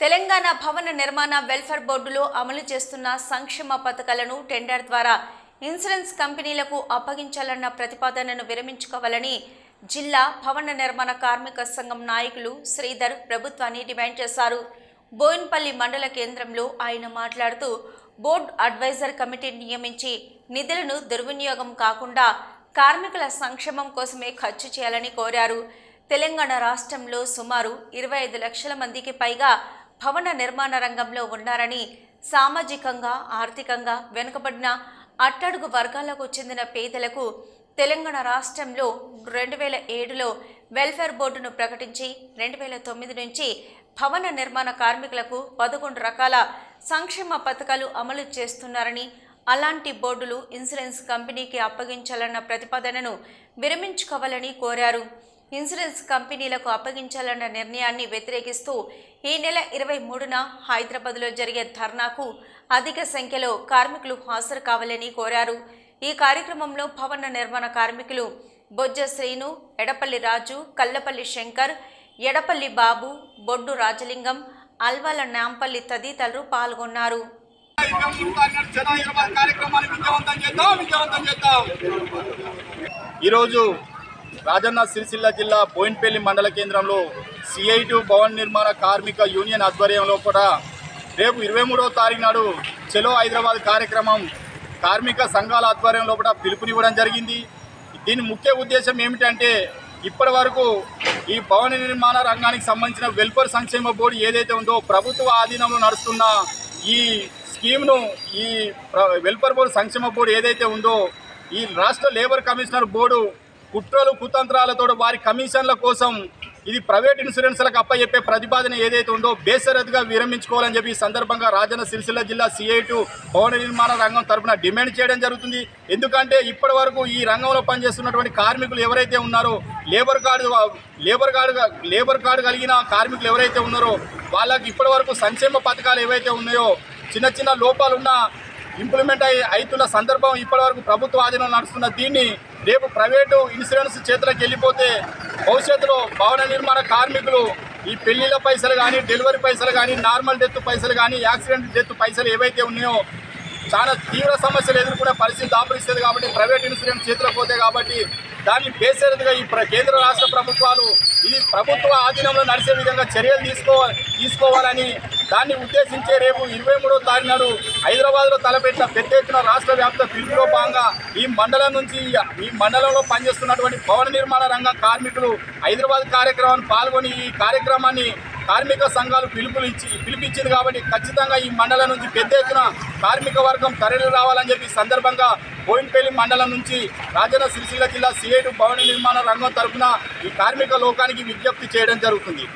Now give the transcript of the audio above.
తెలంగాణ భవన నిర్మాణ వెల్ఫేర్ బోర్డులో అమలు చేస్తున్న సంక్షేమ పథకాలను టెండర్ ద్వారా ఇన్సూరెన్స్ కంపెనీలకు అప్పగించాలన్న ప్రతిపాదనను విరమించుకోవాలని జిల్లా భవన నిర్మాణ కార్మిక సంఘం నాయకులు శ్రీధర్ ప్రభుత్వాన్ని డిమాండ్ చేశారు. బోయిన్పల్లి మండల కేంద్రంలో ఆయన మాట్లాడుతూ బోర్డు అడ్వైజర్ కమిటీ నియమించి నిధులను దుర్వినియోగం కాకుండా కార్మికుల సంక్షేమం కోసమే ఖర్చు చేయాలని కోరారు. తెలంగాణ రాష్ట్రంలో సుమారు ఇరవై ఐదు లక్షల మందికి పైగా భవన నిర్మాణ రంగంలో ఉన్నారని సామాజికంగా ఆర్థికంగా వెనుకబడిన అట్టడుగు వర్గాలకు చెందిన పేదలకు తెలంగాణ రాష్ట్రంలో రెండు వేల ఏడులో వెల్ఫేర్ బోర్డును ప్రకటించి రెండు వేల తొమ్మిది నుంచి భవన నిర్మాణ కార్మికులకు పదకొండు రకాల సంక్షేమ పథకాలు అమలు చేస్తున్నారని అలాంటి బోర్డులు ఇన్సూరెన్స్ కంపెనీకి అప్పగించాలన్న ప్రతిపాదనను విరమించుకోవాలని కోరారు. ఇన్సూరెన్స్ కంపెనీలకు అప్పగించాలన్న నిర్ణయాన్ని వ్యతిరేకిస్తూ ఈ నెల ఇరవై మూడున హైదరాబాద్లో జరిగే ధర్నాకు అధిక సంఖ్యలో కార్మికులు హాజరు కావాలని కోరారు. ఈ కార్యక్రమంలో భవన నిర్మాణ కార్మికులు బొజ్జ శ్రీను ఎడపల్లి రాజు కల్లపల్లి శంకర్ ఎడపల్లి బాబు బొడ్డు రాజలింగం అల్వాల నాంపల్లి తదితరులు పాల్గొన్నారు. ఈరోజు రాజన్న సిరిసిల్ల జిల్లా బోయిన్పల్లి మండల కేంద్రంలో సిఐటు భవన్ నిర్మాణ కార్మిక యూనియన్ ఆధ్వర్యంలో కూడా రేపు ఇరవై మూడవ తారీఖు నాడు చెలో హైదరాబాద్ కార్యక్రమం కార్మిక సంఘాల ఆధ్వర్యంలో కూడా పిలుపునివ్వడం జరిగింది. దీని ముఖ్య ఉద్దేశం ఏమిటంటే ఇప్పటి వరకు ఈ భవన నిర్మాణ రంగానికి సంబంధించిన వెల్ఫేర్ సంక్షేమ బోర్డు ఏదైతే ఉందో ప్రభుత్వ ఆధీనంలో నడుస్తున్న ఈ స్కీమ్ను ఈ వెల్ఫేర్ బోర్డు సంక్షేమ బోర్డు ఏదైతే ఉందో ఈ రాష్ట్ర లేబర్ కమిషనర్ బోర్డు కుట్రలు కుతంత్రాలతో వారి కమిషన్ల కోసం ఇది ప్రైవేట్ ఇన్సూరెన్స్లకు అప్పచెప్పే ప్రతిపాదన ఏదైతే ఉందో బేసరతుగా విరమించుకోవాలని చెప్పి ఈ సందర్భంగా రాజన్న సిరిసిల్ల జిల్లా సిఐటు భవన నిర్మాణ రంగం తరపున డిమాండ్ చేయడం జరుగుతుంది. ఎందుకంటే ఇప్పటి వరకు ఈ రంగంలో పనిచేస్తున్నటువంటి కార్మికులు ఎవరైతే ఉన్నారో labour card labour card labour card కలిగిన కార్మికులు ఎవరైతే ఉన్నారో వాళ్ళకి ఇప్పటి వరకు సంక్షేమ పథకాలు ఏవైతే ఉన్నాయో చిన్న చిన్న లోపాలున్న ఇంప్లిమెంట్ అయి అవుతున్న సందర్భం ఇప్పటివరకు ప్రభుత్వ ఆధీనంలో నడుస్తున్న దీన్ని రేపు ప్రైవేటు ఇన్సూరెన్స్ చేతులకు వెళ్ళిపోతే భవిష్యత్తులో భవన నిర్మాణ కార్మికులు ఈ పెళ్ళిళ్ళ పైసలు కానీ డెలివరీ పైసలు కానీ నార్మల్ డెత్ పైసలు కానీ యాక్సిడెంట్ డెత్ పైసలు ఏవైతే ఉన్నాయో చాలా తీవ్ర సమస్యలు ఎదుర్కొనే పరిస్థితి దాపరిస్తుంది కాబట్టి ప్రైవేట్ ఇన్సూరెన్స్ చేతులకు పోతే కాబట్టి దాన్ని బేసరిదిగా ఈ కేంద్ర రాష్ట్ర ప్రభుత్వాలు ఇది ప్రభుత్వ ఆధీనంలో నడిచే విధంగా చర్యలు తీసుకో తీసుకోవాలని దాన్ని ఉద్దేశించే రేపు ఇరవై మూడో తారీఖు నాడు హైదరాబాద్లో తలపెట్టిన పెద్ద ఎత్తున రాష్ట్ర వ్యాప్త పిలుపులో భాగంగా ఈ మండలం నుంచి ఈ మండలంలో పనిచేస్తున్నటువంటి భవన నిర్మాణ రంగం కార్మికులు హైదరాబాద్ కార్యక్రమాన్ని పాల్గొని ఈ కార్యక్రమాన్ని కార్మిక సంఘాలు పిలుపులు ఇచ్చి పిలిపించింది కాబట్టి ఖచ్చితంగా ఈ మండలం నుంచి పెద్ద ఎత్తున కార్మిక వర్గం తరలి రావాలని చెప్పి సందర్భంగా బోయిన్పల్లి మండలం నుంచి రాజన్న సిరిసిల్ల జిల్లా సిఐటు భవన నిర్మాణ రంగం తరఫున ఈ కార్మిక లోకానికి విజ్ఞప్తి చేయడం జరుగుతుంది.